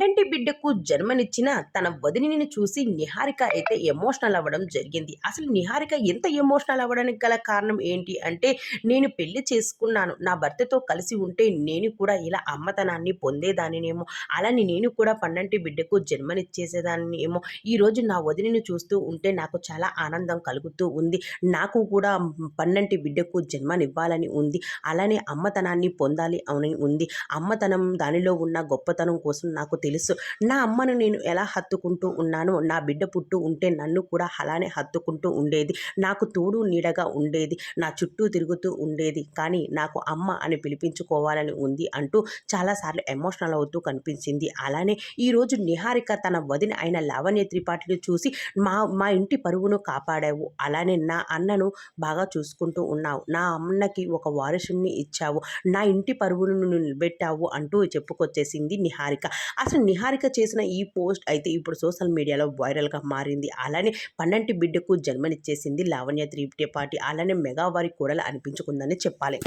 పండంటి బిడ్డకు జన్మనిచ్చిన తన వదినిని చూసి నిహారిక అయితే ఎమోషనల్ అవ్వడం జరిగింది. అసలు నిహారిక ఎంత ఎమోషనల్ అవ్వడానికి గల కారణం ఏంటి అంటే నేను పెళ్ళి చేసుకున్నాను. నా భర్తతో కలిసి ఉంటే నేను కూడా ఇలా అమ్మతనాన్ని పొందేదానినేమో అలానే నేను కూడా పండంటి బిడ్డకు జన్మనిచ్చేసేదాన్ని ఏమో ఈరోజు నా వదిలిని చూస్తూ ఉంటే నాకు చాలా ఆనందం కలుగుతూ ఉంది. నాకు కూడా పన్నంటి బిడ్డకు జన్మనివ్వాలని ఉంది. అలానే అమ్మతనాన్ని పొందాలి అని ఉంది. అమ్మతనం దానిలో ఉన్న గొప్పతనం కోసం నాకు తెలుసు. నా అమ్మను నేను ఎలా హత్తుకుంటూ ఉన్నానో నా బిడ్డ పుట్టు ఉంటే నన్ను కూడా అలానే హత్తుకుంటూ ఉండేది. నాకు తోడు నీడగా ఉండేది. నా చుట్టూ తిరుగుతూ ఉండేది. కానీ నాకు అమ్మ అని పిలిపించుకోవాలని ఉంది అంటూ చాలాసార్లు ఎమోషనల్ అవుతూ కనిపించింది. అలానే ఈరోజు నిహారిక తన వదిన అయిన లావణ్య త్రిపాఠిని చూసి మా మా ఇంటి పరువును కాపాడావు. అలానే నా అన్నను బాగా చూసుకుంటూ ఉన్నావు. నా అమ్మకి ఒక వారసుని ఇచ్చావు. నా ఇంటి పరువును నిలబెట్టావు అంటూ చెప్పుకొచ్చేసింది నిహారిక. అసలు నిహారిక చేసిన ఈ పోస్ట్ అయితే ఇప్పుడు సోషల్ మీడియాలో వైరల్గా మారింది. అలానే పన్నంటి బిడ్డకు జన్మనిచ్చేసింది లావణ్య త్రిపాఠి. అలానే మెగావారి కూడలు అనిపించుకుందని చెప్పాలి.